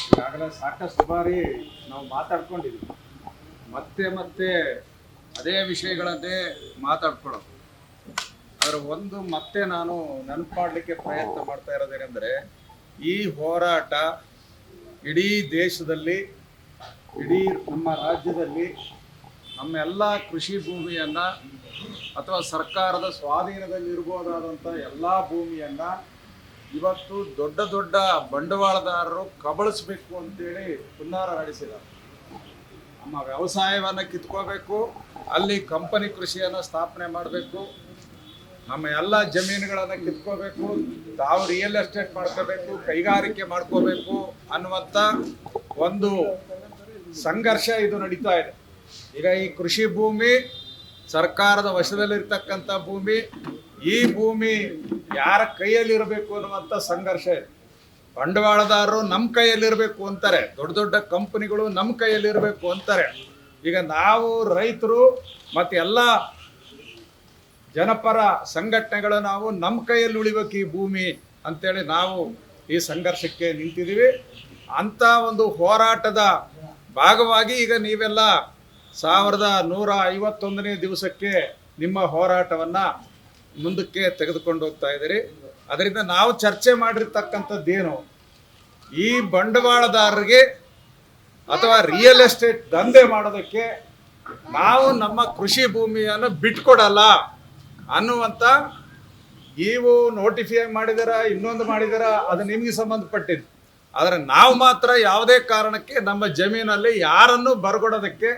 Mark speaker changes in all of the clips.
Speaker 1: ಈಗಾಗಲೇ ಸಾಕಷ್ಟು ಬಾರಿ ನಾವು ಮಾತಾಡ್ಕೊಂಡಿದ್ವಿ. ಮತ್ತೆ ಮತ್ತೆ ಅದೇ ವಿಷಯಗಳನ್ನೇ ಮಾತಾಡ್ಕೊಳ್ಳೋದು ಅದರ ಒಂದು ಮತ್ತೆ ನಾನು ನೆನಪು ಮಾಡಲಿಕ್ಕೆ ಪ್ರಯತ್ನ ಮಾಡ್ತಾ ಇರೋದೇನೆಂದರೆ, ಈ ಹೋರಾಟ ಇಡೀ ದೇಶದಲ್ಲಿ, ಇಡೀ ನಮ್ಮ ರಾಜ್ಯದಲ್ಲಿ ನಮ್ಮೆಲ್ಲ ಕೃಷಿ ಭೂಮಿಯನ್ನು ಅಥವಾ ಸರ್ಕಾರದ ಸ್ವಾಧೀನದಲ್ಲಿರ್ಬೋದಾದಂಥ ಎಲ್ಲ ಭೂಮಿಯನ್ನು ಇವತ್ತು ದೊಡ್ಡ ದೊಡ್ಡ ಬಂಡವಾಳದಾರರು ಕಬಳಿಸ್ಬೇಕು ಅಂತೇಳಿ ಹುನ್ನಾರ ನಡೆಸಿದ್ದಾರೆ. ನಮ್ಮ ವ್ಯವಸಾಯವನ್ನು ಕಿತ್ಕೋಬೇಕು, ಅಲ್ಲಿ ಕಂಪನಿ ಕೃಷಿಯನ್ನು ಸ್ಥಾಪನೆ ಮಾಡಬೇಕು, ನಮ್ಮ ಎಲ್ಲ ಜಮೀನುಗಳನ್ನು ಕಿತ್ಕೋಬೇಕು, ತಾವು ರಿಯಲ್ ಎಸ್ಟೇಟ್ ಮಾಡ್ಕೋಬೇಕು, ಕೈಗಾರಿಕೆ ಮಾಡ್ಕೋಬೇಕು ಅನ್ನುವಂಥ ಒಂದು ಸಂಘರ್ಷ ಇದು ನಡೀತಾ ಇದೆ. ಈಗ ಈ ಕೃಷಿ ಭೂಮಿ ಸರ್ಕಾರದ ವಶದಲ್ಲಿರ್ತಕ್ಕಂಥ ಭೂಮಿ ಈ ಭೂಮಿ ಯಾರ ಕೈಯಲ್ಲಿರಬೇಕು ಅನ್ನುವಂಥ ಸಂಘರ್ಷ ಇದೆ. ಬಂಡವಾಳದಾರರು ನಮ್ಮ ಕೈಯಲ್ಲಿರಬೇಕು ಅಂತಾರೆ, ದೊಡ್ಡ ದೊಡ್ಡ ಕಂಪನಿಗಳು ನಮ್ಮ ಕೈಯಲ್ಲಿರಬೇಕು ಅಂತಾರೆ. ಈಗ ನಾವು ರೈತರು ಮತ್ತು ಎಲ್ಲ ಜನಪರ ಸಂಘಟನೆಗಳು ನಾವು ನಮ್ಮ ಕೈಯಲ್ಲಿ ಉಳಿಬೇಕು ಈ ಭೂಮಿ ಅಂತೇಳಿ ನಾವು ಈ ಸಂಘರ್ಷಕ್ಕೆ ನಿಂತಿದ್ದೀವಿ. ಅಂಥ ಒಂದು ಹೋರಾಟದ ಭಾಗವಾಗಿ ಈಗ ನೀವೆಲ್ಲ ಸಾವಿರದ ನೂರ ಐವತ್ತೊಂದನೇ ದಿವಸಕ್ಕೆ ನಿಮ್ಮ ಹೋರಾಟವನ್ನು ಮುಂದಕ್ಕೆ ತೆಗೆದುಕೊಂಡು ಹೋಗ್ತಾ ಇದ್ದೀರಿ. ಅದರಿಂದ ನಾವು ಚರ್ಚೆ ಮಾಡಿರ್ತಕ್ಕಂಥದ್ದೇನು ಈ ಬಂಡವಾಳದಾರರಿಗೆ ಅಥವಾ ರಿಯಲ್ ಎಸ್ಟೇಟ್ ದಂಧೆ ಮಾಡೋದಕ್ಕೆ ನಾವು ನಮ್ಮ ಕೃಷಿ ಭೂಮಿಯನ್ನು ಬಿಟ್ಕೊಡಲ್ಲ ಅನ್ನುವಂಥ ನೀವು ನೋಟಿಫೈ ಮಾಡಿದಾರ ಇನ್ನೊಂದು ಮಾಡಿದಾರ ಅದು ನಿಮಗೆ ಸಂಬಂಧಪಟ್ಟಿದ್ದು. ಆದರೆ ನಾವು ಮಾತ್ರ ಯಾವುದೇ ಕಾರಣಕ್ಕೆ ನಮ್ಮ ಜಮೀನಲ್ಲಿ ಯಾರನ್ನು ಬರ್ಗೊಡೋದಕ್ಕೆ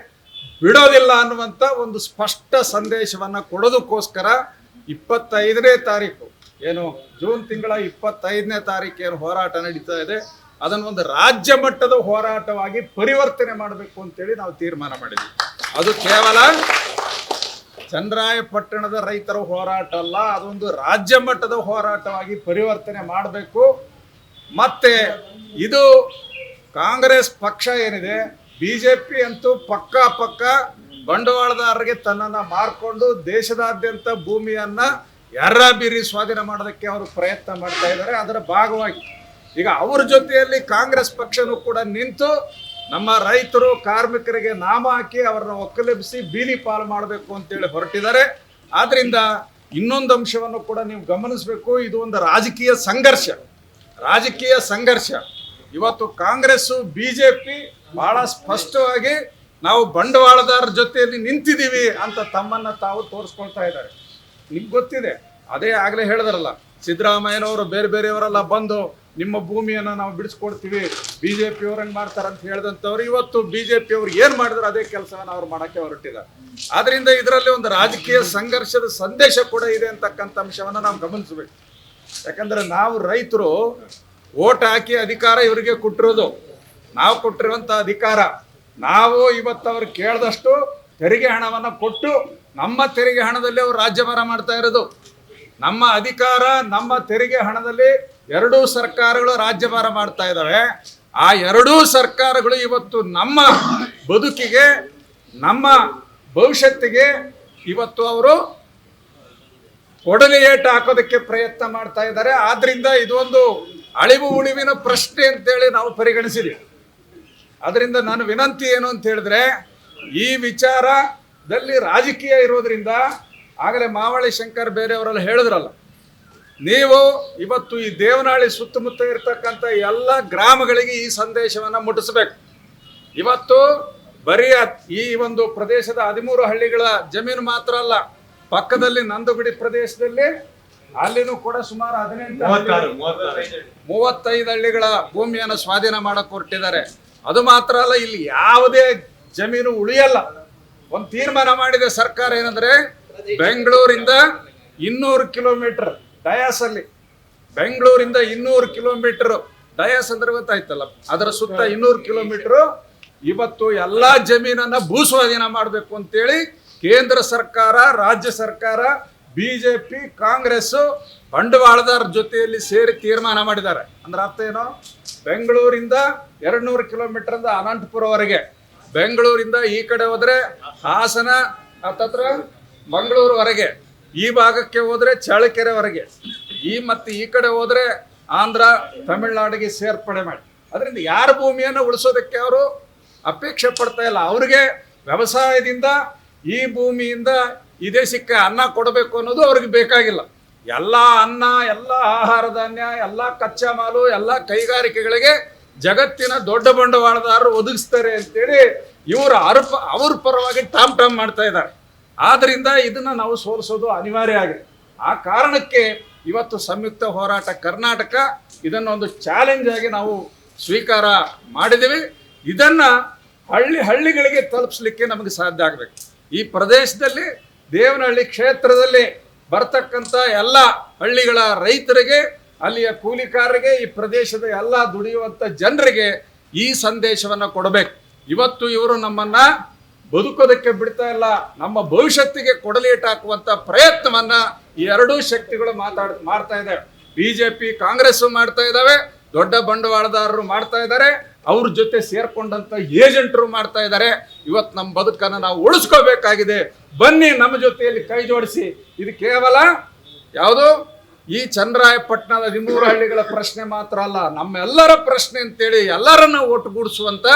Speaker 1: ಬಿಡೋದಿಲ್ಲ ಅನ್ನುವಂಥ ಒಂದು ಸ್ಪಷ್ಟ ಸಂದೇಶವನ್ನು ಕೊಡೋದಕ್ಕೋಸ್ಕರ ಇಪ್ಪತ್ತೈದನೇ ತಾರೀಕು. ಏನು? ಜೂನ್ ತಿಂಗಳ ಇಪ್ಪತ್ತೈದನೇ ತಾರೀಕು ಏನು ಹೋರಾಟ ನಡೀತಾ ಇದೆ. ಅದನ್ನು ಒಂದು ರಾಜ್ಯ ಮಟ್ಟದ ಹೋರಾಟವಾಗಿ ಪರಿವರ್ತನೆ ಮಾಡಬೇಕು ಅಂತೇಳಿ ನಾವು ತೀರ್ಮಾನ ಮಾಡಿದ್ವಿ. ಅದು ಕೇವಲ ಚಂದ್ರಾಯಪಟ್ಟಣದ ರೈತರ ಹೋರಾಟ ಅಲ್ಲ, ಅದೊಂದು ರಾಜ್ಯ ಮಟ್ಟದ ಹೋರಾಟವಾಗಿ ಪರಿವರ್ತನೆ ಮಾಡಬೇಕು. ಮತ್ತೆ ಇದು ಕಾಂಗ್ರೆಸ್ ಪಕ್ಷ ಏನಿದೆ? ಬಿಜೆಪಿ ಅಂತೂ ಪಕ್ಕ ಪಕ್ಕ ಬಂಡವಾಳದಾರರಿಗೆ ತನ್ನನ್ನು ಮಾರ್ಕೊಂಡು ದೇಶದಾದ್ಯಂತ ಭೂಮಿಯನ್ನ ಎರ್ರಾಬಿರಿ ಸ್ವಾಧೀನ ಮಾಡೋದಕ್ಕೆ ಅವರು ಪ್ರಯತ್ನ ಮಾಡ್ತಾ ಇದ್ದಾರೆ. ಅದರ ಭಾಗವಾಗಿ ಈಗ ಅವ್ರ ಜೊತೆಯಲ್ಲಿ ಕಾಂಗ್ರೆಸ್ ಪಕ್ಷನೂ ಕೂಡ ನಿಂತು ನಮ್ಮ ರೈತರು, ಕಾರ್ಮಿಕರಿಗೆ ನಾಮ ಹಾಕಿ ಅವರನ್ನ ಒಕ್ಕಲೆಬ್ಬಿಸಿ ಬೀದಿ ಪಾಲು ಮಾಡಬೇಕು ಅಂತೇಳಿ ಹೊರಟಿದ್ದಾರೆ. ಆದ್ರಿಂದ ಇನ್ನೊಂದು ಅಂಶವನ್ನು ಕೂಡ ನೀವು ಗಮನಿಸಬೇಕು. ಇದು ಒಂದು ರಾಜಕೀಯ ಸಂಘರ್ಷ. ರಾಜಕೀಯ ಸಂಘರ್ಷ. ಇವತ್ತು ಕಾಂಗ್ರೆಸ್ಸು, ಬಿಜೆಪಿ ಬಹಳ ಸ್ಪಷ್ಟವಾಗಿ ನಾವು ಬಂಡವಾಳದಾರರ ಜೊತೆಯಲ್ಲಿ ನಿಂತಿದ್ದೀವಿ ಅಂತ ತಮ್ಮನ್ನ ತಾವು ತೋರಿಸ್ಕೊಳ್ತಾ ಇದ್ದಾರೆ. ನಿಮ್ಗೆ ಗೊತ್ತಿದೆ, ಅದೇ ಆಗಲೇ ಹೇಳಿದ್ರಲ್ಲ, ಸಿದ್ದರಾಮಯ್ಯನವರು ಬೇರೆ ಬೇರೆಯವರೆಲ್ಲ ಬಂದು ನಿಮ್ಮ ಭೂಮಿಯನ್ನು ನಾವು ಬಿಡಿಸ್ಕೊಡ್ತೀವಿ ಬಿ ಜೆ ಪಿಯವ್ರು ಮಾಡ್ತಾರೆ ಅಂತ ಹೇಳಿದಂಥವ್ರು ಇವತ್ತು ಬಿ ಜೆ ಪಿಯವ್ರು ಏನು ಮಾಡಿದ್ರು ಅದೇ ಕೆಲಸವನ್ನು ಅವ್ರು ಮಾಡೋಕ್ಕೆ ಹೊರಟಿದ್ದಾರೆ. ಆದ್ದರಿಂದ ಇದರಲ್ಲಿ ಒಂದು ರಾಜಕೀಯ ಸಂಘರ್ಷದ ಸಂದೇಶ ಕೂಡ ಇದೆ ಅಂತಕ್ಕಂಥ ಅಂಶವನ್ನು ನಾವು ಗಮನಿಸಬೇಕು. ಯಾಕಂದ್ರೆ ನಾವು ರೈತರು, ಓಟ್ ಹಾಕಿ ಅಧಿಕಾರ ಇವರಿಗೆ ಕೊಟ್ಟಿರೋದು. ನಾವು ಕೊಟ್ಟಿರುವಂಥ ಅಧಿಕಾರ ನಾವು ಇವತ್ತು ಅವ್ರು ಕೇಳಿದಷ್ಟು ತೆರಿಗೆ ಹಣವನ್ನು ಕೊಟ್ಟು ನಮ್ಮ ತೆರಿಗೆ ಹಣದಲ್ಲಿ ಅವರು ರಾಜ್ಯಭಾರ ಮಾಡ್ತಾ ಇರೋದು. ನಮ್ಮ ಅಧಿಕಾರ, ನಮ್ಮ ತೆರಿಗೆ ಹಣದಲ್ಲಿ ಎರಡೂ ಸರ್ಕಾರಗಳು ರಾಜ್ಯಭಾರ ಮಾಡ್ತಾ ಇದ್ದಾವೆ ಆ ಎರಡೂ ಸರ್ಕಾರಗಳು ಇವತ್ತು ನಮ್ಮ ಬದುಕಿಗೆ, ನಮ್ಮ ಭವಿಷ್ಯತ್ತಿಗೆ ಇವತ್ತು ಅವರು ಕೊಡಲಿ ಏಟು ಹಾಕೋದಕ್ಕೆ ಪ್ರಯತ್ನ ಮಾಡ್ತಾ ಇದ್ದಾರೆ. ಆದ್ರಿಂದ ಇದೊಂದು ಅಳಿವು ಉಳಿವಿನ ಪ್ರಶ್ನೆ ಅಂತೇಳಿ ನಾವು ಪರಿಗಣಿಸಿದ್ದೀವಿ ಅದರಿಂದ ನಾನು ವಿನಂತಿ ಏನು ಅಂತ ಹೇಳಿದ್ರೆ ಈ ವಿಚಾರದಲ್ಲಿ ರಾಜಕೀಯ ಇರೋದ್ರಿಂದ ಆಗಲೇ ಮಾವಳಿ ಶಂಕರ್ ಬೇರೆಯವರೆಲ್ಲ ಹೇಳಿದ್ರಲ್ಲ ನೀವು ಇವತ್ತು ಈ ದೇವನಹಳ್ಳಿ ಸುತ್ತಮುತ್ತ ಇರ್ತಕ್ಕಂಥ ಎಲ್ಲ ಗ್ರಾಮಗಳಿಗೆ ಈ ಸಂದೇಶವನ್ನು ಮುಟ್ಟಿಸ್ಬೇಕು. ಇವತ್ತು ಬರೀ ಈ ಒಂದು ಪ್ರದೇಶದ ಹದಿಮೂರು ಹಳ್ಳಿಗಳ ಜಮೀನು ಮಾತ್ರ ಅಲ್ಲ ಪಕ್ಕದಲ್ಲಿ ನಂದುಗುಡಿ ಪ್ರದೇಶದಲ್ಲಿ ಅಲ್ಲಿನೂ ಕೂಡ ಸುಮಾರು ಹದಿನೆಂಟು ಮೂವತ್ತೈದು ಹಳ್ಳಿಗಳ ಭೂಮಿಯನ್ನು ಸ್ವಾಧೀನ ಮಾಡಕ್ಕೆ ಹೊರಟಿದ್ದಾರೆ. ಅದು ಮಾತ್ರ ಅಲ್ಲ, ಇಲ್ಲಿ ಯಾವುದೇ ಜಮೀನು ಉಳಿಯಲ್ಲ. ಒಂದು ತೀರ್ಮಾನ ಮಾಡಿದೆ ಸರ್ಕಾರ ಏನಂದ್ರೆ, ಬೆಂಗಳೂರಿಂದ ಇನ್ನೂರು ಕಿಲೋಮೀಟರ್ ಡಯಾಸ್ ಅಲ್ಲಿ, ಬೆಂಗಳೂರಿಂದ ಇನ್ನೂರು ಕಿಲೋಮೀಟರ್ ಡಯಾಸ್ ಅಂದ್ರೆ ಗೊತ್ತಾಯ್ತಲ್ಲ, ಅದರ ಸುತ್ತ ಇನ್ನೂರು ಕಿಲೋಮೀಟರ್ ಇವತ್ತು ಎಲ್ಲಾ ಜಮೀನನ್ನ ಭೂ ಸ್ವಾಧೀನ ಮಾಡಬೇಕು ಅಂತೇಳಿ ಕೇಂದ್ರ ಸರ್ಕಾರ, ರಾಜ್ಯ ಸರ್ಕಾರ, ಬಿಜೆಪಿ, ಕಾಂಗ್ರೆಸ್ ಬಂಡವಾಳದಾರ ಜೊತೆಯಲ್ಲಿ ಸೇರಿ ತೀರ್ಮಾನ ಮಾಡಿದ್ದಾರೆ. ಅಂದ್ರೆ ಅರ್ಥ ಏನು? ಬೆಂಗಳೂರಿಂದ ಎರಡು ನೂರು ಕಿಲೋಮೀಟರ್ ಇಂದ ಅನಂತಪುರವರೆಗೆ. ಬೆಂಗಳೂರಿಂದ ಈ ಕಡೆ ಹೋದ್ರೆ ಹಾಸನ ಹತ್ತತ್ರ ಮಂಗಳೂರುವರೆಗೆ. ಈ ಭಾಗಕ್ಕೆ ಹೋದ್ರೆ ಚಳ್ಳಕೆರೆವರೆಗೆ. ಈ ಮತ್ತೆ ಈ ಕಡೆ ಹೋದ್ರೆ ಆಂಧ್ರ, ತಮಿಳ್ನಾಡಿಗೆ ಸೇರ್ಪಡೆ ಮಾಡಿ. ಅದರಿಂದ ಯಾರ ಭೂಮಿಯನ್ನು ಉಳಿಸೋದಕ್ಕೆ ಅವರು ಅಪೇಕ್ಷೆ ಪಡ್ತಾ ಇಲ್ಲ. ಅವ್ರಿಗೆ ವ್ಯವಸಾಯದಿಂದ ಈ ಭೂಮಿಯಿಂದ ಈ ದೇಶಕ್ಕೆ ಅನ್ನ ಕೊಡಬೇಕು ಅನ್ನೋದು ಅವ್ರಿಗೆ ಬೇಕಾಗಿಲ್ಲ. ಎಲ್ಲ ಅನ್ನ, ಎಲ್ಲ ಆಹಾರ ಧಾನ್ಯ, ಎಲ್ಲ ಕಚ್ಚಾ ಮಾಲು, ಎಲ್ಲ ಕೈಗಾರಿಕೆಗಳಿಗೆ ಜಗತ್ತಿನ ದೊಡ್ಡ ಬಂಡವಾಳದಾರರು ಒದಗಿಸ್ತಾರೆ ಅಂತೇಳಿ ಇವರು ಅರ್ಪ, ಅವ್ರ ಪರವಾಗಿ ಟಾಮ್ ಟಾಮ್ ಮಾಡ್ತಾ ಇದ್ದಾರೆ. ಆದ್ದರಿಂದ ಇದನ್ನ ನಾವು ಸೋಲಿಸೋದು ಅನಿವಾರ್ಯ ಆಗಿದೆ. ಆ ಕಾರಣಕ್ಕೆ ಇವತ್ತು ಸಂಯುಕ್ತ ಹೋರಾಟ ಕರ್ನಾಟಕ ಇದನ್ನ ಒಂದು ಚಾಲೆಂಜ್ ಆಗಿ ನಾವು ಸ್ವೀಕಾರ ಮಾಡಿದ್ದೀವಿ. ಇದನ್ನ ಹಳ್ಳಿ ಹಳ್ಳಿಗಳಿಗೆ ತಲುಪಿಸ್ಲಿಕ್ಕೆ ನಮಗೆ ಸಾಧ್ಯ ಆಗಬೇಕು. ಈ ಪ್ರದೇಶದಲ್ಲಿ ದೇವನಹಳ್ಳಿ ಕ್ಷೇತ್ರದಲ್ಲಿ ಬರ್ತಕ್ಕಂಥ ಎಲ್ಲ ಹಳ್ಳಿಗಳ ರೈತರಿಗೆ, ಅಲ್ಲಿಯ ಕೂಲಿಕಾರರಿಗೆ, ಈ ಪ್ರದೇಶದ ಎಲ್ಲ ದುಡಿಯುವಂಥ ಜನರಿಗೆ ಈ ಸಂದೇಶವನ್ನು ಕೊಡಬೇಕು. ಇವತ್ತು ಇವರು ನಮ್ಮನ್ನು ಬದುಕೋದಕ್ಕೆ ಬಿಡ್ತಾ ಇಲ್ಲ, ನಮ್ಮ ಭವಿಷ್ಯತ್ತಿಗೆ ಕೊಡಲೇಟ್ ಹಾಕುವಂತ ಪ್ರಯತ್ನವನ್ನು ಈ ಎರಡೂ ಶಕ್ತಿಗಳು ಮಾತಾಡ್, ಮಾಡ್ತಾ ಇದ್ದಾವೆ ಪಿ ಕಾಂಗ್ರೆಸು ಮಾಡ್ತಾ ಇದ್ದಾವೆ ದೊಡ್ಡ ಬಂಡವಾಳದಾರರು ಮಾಡ್ತಾ ಇದ್ದಾರೆ. ಅವ್ರ ಜೊತೆ ಸೇರ್ಕೊಂಡಂತ ಏಜೆಂಟರು ಮಾಡ್ತಾ ಇದ್ದಾರೆ. ಇವತ್ತು ನಮ್ಮ ಬದುಕನ್ನು ನಾವು ಉಳಿಸ್ಕೋಬೇಕಾಗಿದೆ. ಬನ್ನಿ ನಮ್ಮ ಜೊತೆಯಲ್ಲಿ ಕೈ ಜೋಡಿಸಿ. ಇದು ಕೇವಲ ಯಾವುದು? ಈ ಚಂದ್ರಾಯಪಟ್ಟಣದ ನಿಮ್ಮೂರು ಹಳ್ಳಿಗಳ ಪ್ರಶ್ನೆ ಮಾತ್ರ ಅಲ್ಲ, ನಮ್ಮೆಲ್ಲರ ಪ್ರಶ್ನೆ ಅಂತೇಳಿ ಎಲ್ಲರನ್ನ ಒಟ್ಟುಗೂಡಿಸುವಂತ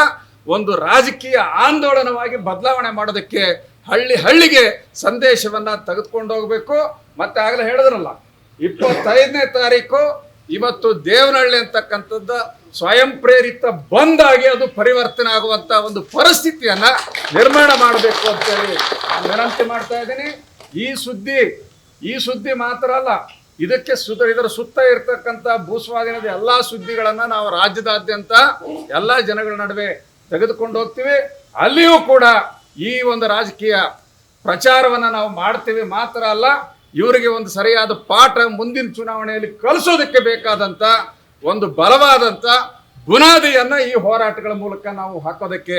Speaker 1: ಒಂದು ರಾಜಕೀಯ ಆಂದೋಲನವಾಗಿ ಬದಲಾವಣೆ ಮಾಡೋದಕ್ಕೆ ಹಳ್ಳಿ ಹಳ್ಳಿಗೆ ಸಂದೇಶವನ್ನ ತೆಗೆದುಕೊಂಡು ಹೋಗಬೇಕು. ಮತ್ತೆ ಆಗಲೇ ಹೇಳಿದ್ರಲ್ಲ, ಇಪ್ಪತ್ತೈದನೇ ತಾರೀಕು ಇವತ್ತು ದೇವನಹಳ್ಳಿ ಅಂತಕ್ಕಂಥದ್ದು ಸ್ವಯಂ ಪ್ರೇರಿತ ಬಂದಾಗಿ ಅದು ಪರಿವರ್ತನೆ ಆಗುವಂತ ಒಂದು ಪರಿಸ್ಥಿತಿಯನ್ನ ನಿರ್ಮಾಣ ಮಾಡಬೇಕು ಅಂತೇಳಿ ನಾನು ವಿನಂತಿ ಮಾಡ್ತಾ ಇದ್ದೀನಿ. ಈ ಸುದ್ದಿ ಈ ಸುದ್ದಿ ಮಾತ್ರ ಅಲ್ಲ, ಇದಕ್ಕೆ ಸುತ್ತ ಇದರ ಸುತ್ತ ಇರತಕ್ಕಂಥ ಭೂಸ್ವಾಧೀನದ ಎಲ್ಲ ಸುದ್ದಿಗಳನ್ನು ನಾವು ರಾಜ್ಯದಾದ್ಯಂತ ಎಲ್ಲ ಜನಗಳ ನಡುವೆ ತೆಗೆದುಕೊಂಡು ಹೋಗ್ತೀವಿ. ಅಲ್ಲಿಯೂ ಕೂಡ ಈ ಒಂದು ರಾಜಕೀಯ ಪ್ರಚಾರವನ್ನು ನಾವು ಮಾಡ್ತೀವಿ ಮಾತ್ರ ಅಲ್ಲ ಇವರಿಗೆ ಒಂದು ಸರಿಯಾದ ಪಾಠ ಮುಂದಿನ ಚುನಾವಣೆಯಲ್ಲಿ ಕಲಿಸೋದಕ್ಕೆ ಬೇಕಾದಂತ ಒಂದು ಬಲವಾದಂಥ ಬುನಾದಿಯನ್ನ ಈ ಹೋರಾಟಗಳ ಮೂಲಕ ನಾವು ಹಾಕೋದಕ್ಕೆ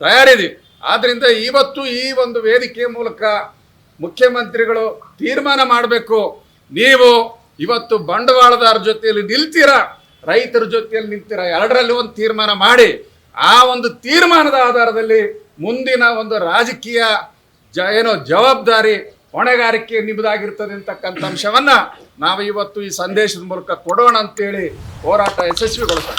Speaker 1: ತಯಾರಿದ್ದೀವಿ. ಆದ್ದರಿಂದ ಇವತ್ತು ಈ ಒಂದು ವೇದಿಕೆ ಮೂಲಕ ಮುಖ್ಯಮಂತ್ರಿಗಳು ತೀರ್ಮಾನ ಮಾಡಬೇಕು. ನೀವು ಇವತ್ತು ಬಂಡವಾಳದಾರ ಜೊತೆಯಲ್ಲಿ ನಿಲ್ತೀರಾ, ರೈತರ ಜೊತೆಯಲ್ಲಿ ನಿಲ್ತೀರಾ, ಎರಡರಲ್ಲಿ ಒಂದು ತೀರ್ಮಾನ ಮಾಡಿ, ಆ ಒಂದು ತೀರ್ಮಾನದ ಆಧಾರದಲ್ಲಿ ಮುಂದಿನ ಒಂದು ರಾಜಕೀಯ ಜ ಏನೋ ಜವಾಬ್ದಾರಿ ಹೊಣೆಗಾರಿಕೆ ನಿಮ್ಮದಾಗಿರ್ತದೆ ಅಂತಕ್ಕಂಥ ಅಂಶವನ್ನ ನಾವು ಇವತ್ತು ಈ ಸಂದೇಶದ ಮೂಲಕ ಕೊಡೋಣ ಅಂತೇಳಿ ಹೋರಾಟ ಯಶಸ್ವಿಗೊಳಿಸೋಣ.